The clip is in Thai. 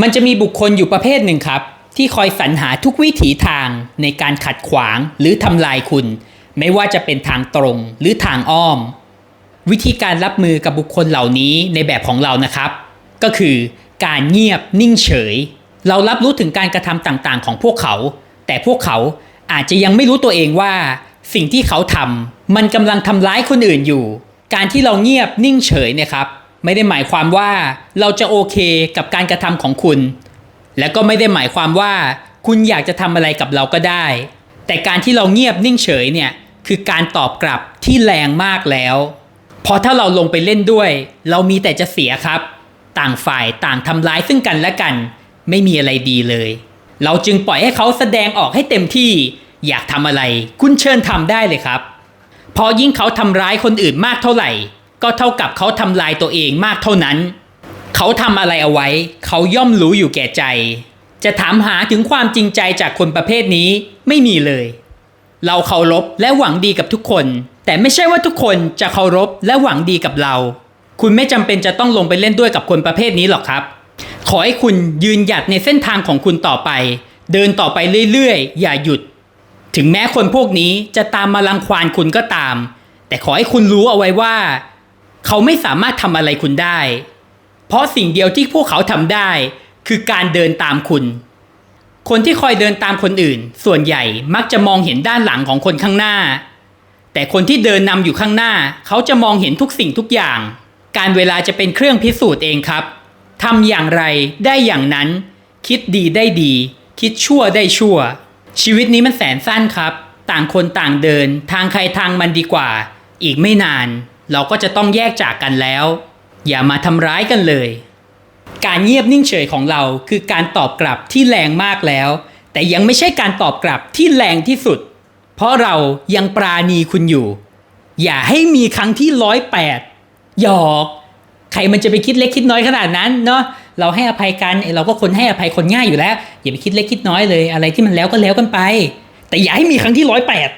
มันจะมีบุคคลอยู่ประเภทหนึ่งครับ ที่คอยสรรหาทุกวิถีทางในการขัดขวางหรือทำลายคุณ ไม่ว่าจะเป็นทางตรงหรือทางอ้อม วิธีการรับมือกับบุคคลเหล่านี้ในแบบของเรานะครับ ก็คือการเงียบนิ่งเฉย เรารับรู้ถึงการกระทำต่างๆ ของพวกเขา แต่พวกเขาอาจจะยังไม่รู้ตัวเองว่า สิ่งที่เขาทำมันกำลังทำร้ายคนอื่นอยู่ การที่เราเงียบนิ่งเฉยเนี่ยครับ ไม่ได้หมายความว่าเราจะโอเคกับการกระทำของคุณ และก็ไม่ได้หมายความว่าคุณอยากจะทำอะไรกับเราก็ได้ แต่การที่เราเงียบนิ่งเฉยเนี่ยคือการตอบกลับที่แรงมากแล้วพอถ้าเราลงไปเล่นด้วย เรามีแต่จะเสียครับ ต่างฝ่ายต่างทำร้ายซึ่งกันและกัน ไม่มีอะไรดีเลย เราจึงปล่อยให้เขาแสดงออกให้เต็มที่ อยากทำอะไร คุณเชิญทำได้เลยครับ พอยิ่งเขาทำร้ายคนอื่นมากเท่าไหร่ ก็เท่ากับเขาทำลายตัวเองมากเท่านั้น เขาทำอะไรเอาไว้ เขาย่อมรู้อยู่แก่ใจ จะถามหาถึงความจริงใจจากคนประเภทนี้ไม่มีเลย เราเคารพและหวังดีกับทุกคน แต่ไม่ใช่ว่าทุกคนจะเคารพและหวังดีกับเรา คุณไม่จำเป็นจะต้องลงไปเล่นด้วยกับคนประเภทนี้หรอกครับ ขอให้คุณยืนหยัดในเส้นทางของคุณต่อไป เดินต่อไปเรื่อยๆ อย่าหยุด ถึงแม้คนพวกนี้จะตามมาลังควานคุณก็ตาม แต่ขอให้คุณรู้เอาไว้ว่า เขาไม่สามารถทำอะไรคุณได้ เพราะสิ่งเดียวที่พวกเขาทำได้ คือการเดินตามคุณ คนที่คอยเดินตามคนอื่น ส่วนใหญ่มักจะมองเห็นด้านหลังของคนข้างหน้า แต่คนที่เดินนำอยู่ข้างหน้า เขาจะมองเห็นทุกสิ่งทุกอย่าง การเวลาจะเป็นเครื่องพิสูจน์เองครับทำอย่างไรได้อย่างนั้น คิดดีได้ดี คิดชั่วได้ชั่ว ชีวิตนี้มันแสนสั้นครับ ต่างคนต่างเดิน ทางใครทางมันดีกว่า อีกไม่นาน เราก็จะต้องแยกจากกันแล้ว อย่ามาทำร้ายกันเลย การเงียบนิ่งเฉยของเราคือการตอบกลับที่แรงมากแล้ว แต่ยังไม่ใช่การตอบกลับที่แรงที่สุด เพราะเรายังปราณีคุณอยู่ อย่าให้มีครั้งที่ร้อยแปดหยอกใครมันจะไปคิดเล็กคิดน้อยขนาดนั้นเนาะเราให้อภัยกันเอ้ยเราก็คนให้อภัยคนง่ายอยู่แล้ว อย่าไปคิดเล็กคิดน้อยเลย อะไรที่มันแล้วก็แล้วกันไป แต่อย่าให้มีครั้งที่ร้อยแปด